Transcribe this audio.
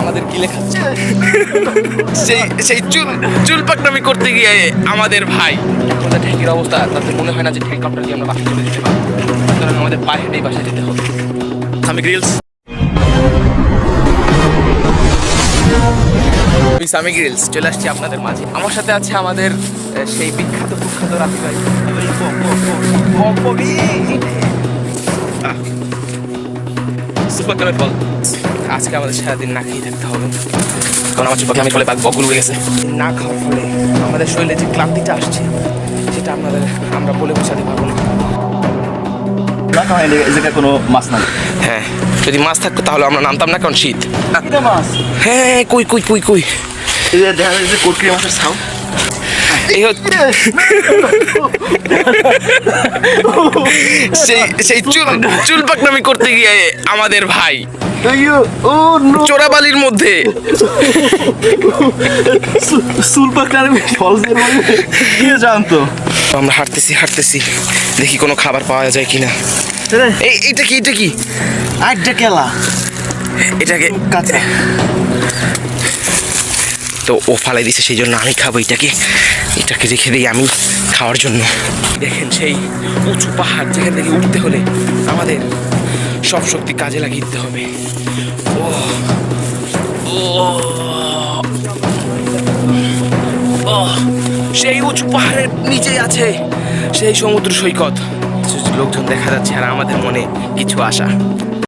আমাদের গিলে খাচ্ছে সেই সেই চুল চুল পাকনামি করতে গিয়ে আমাদের ভাই। এখন যা অবস্থা, তাতে মনে হয় না যে হেলিকপ্টার দিয়ে আমরা বাসে চলে যেতে পারব আমাদের পায়ে হেঁটেই বাসায় যেতে হবে। আমি গ্রিলস গ্রিলস চলে আসছি আপনাদের মাঝে। আমার সাথে আছে আমাদের সেই বিখ্যাত কুখ্যাত রাফি ভাই। সুপার কালার বল আজকে আমাদের সারাদিন না খেয়ে থাকতে হবে। কারণ আমার চুপাকে আমি বাঘ বকুল হয়ে গেছে। না খাওয়ার ফলে আমাদের শরীরে যে ক্লান্তিটা আসছে সেটা আপনাদের আমরা বলে বোঝাতে পারব না। না কারণ জায়গায় কোনো মাছ নাই। হ্যাঁ যদি মাছ থাকতো তাহলে আমরা নামতাম না কারণ শীত। হ্যাঁ কই কই কই কই? দেখা যায় যে কোটকি মাছের হচ্ছে সেই সেই চুল চুল পাকনামি করতে গিয়ে আমাদের ভাই চোরাবালির মধ্যে। আমরা হাঁটতেছি হাঁটতেছি। দেখি কোনো খাবার পাওয়া যায় কিনা। এই এটা কি এটা কি? আটটা কেলা। এটাকে কাঁচা। তো ও ফালাই দিছে সেই জন্য আমি খাব এটাকে। এটাকে রেখে দিই আমি খাওয়ার জন্য। দেখেন সেই উঁচু পাহাড় যেখান থেকে উঠতে হলে আমাদের সব শক্তি কাজে লাগিয়ে দিতে হবে। ও ও সেই উঁচু পাহাড়ের নিচেই আছে সেই সমুদ্র সৈকত। লোকজন দেখা যাচ্ছে আর আমাদের মনে কিছু আশা।